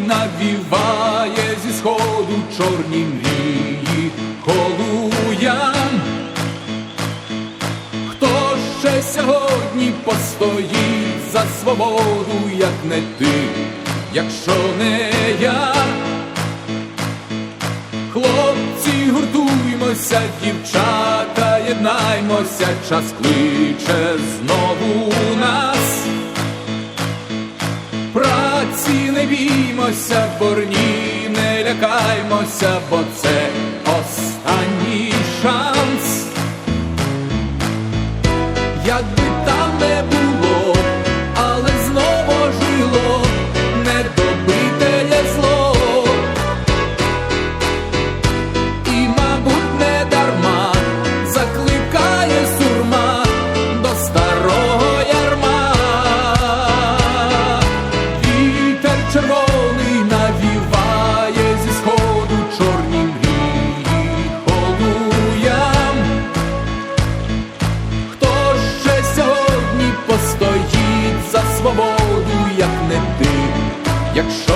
навіває зі сходу чорні мрії холуям. Хто ще сьогодні постоїть за свободу, як не ти, якщо не я? Хлопці, гуртуймося, дівчата, єднаймося, час кличе знову нас. Праці не біймося, борні, не лякаймося, бо це останній шанс. Якби там не якщо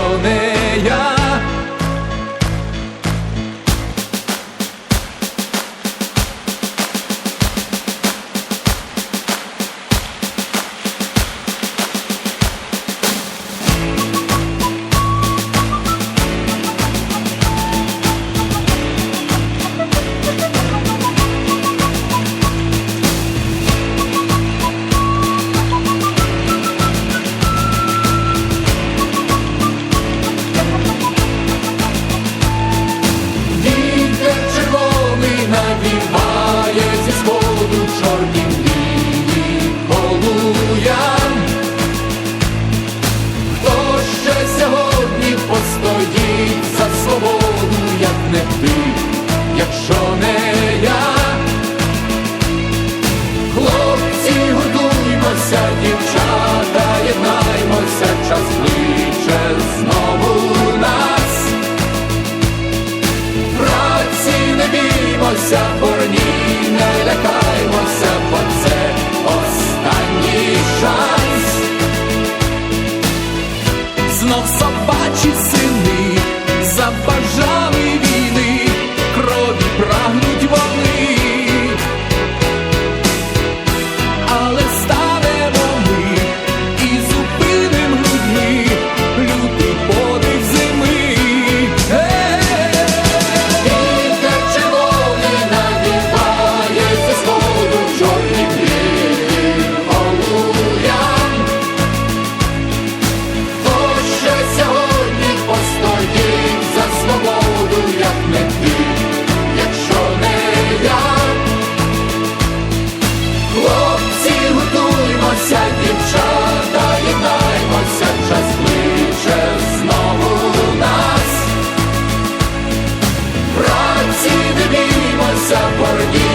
якщо не я? Хлопці, готуймося, дівчата, єднаймося, час кличе знову нас. Праці не біймося, борні, не лякаймося, бо це останній шанс. Знов собачі сини забажають support you.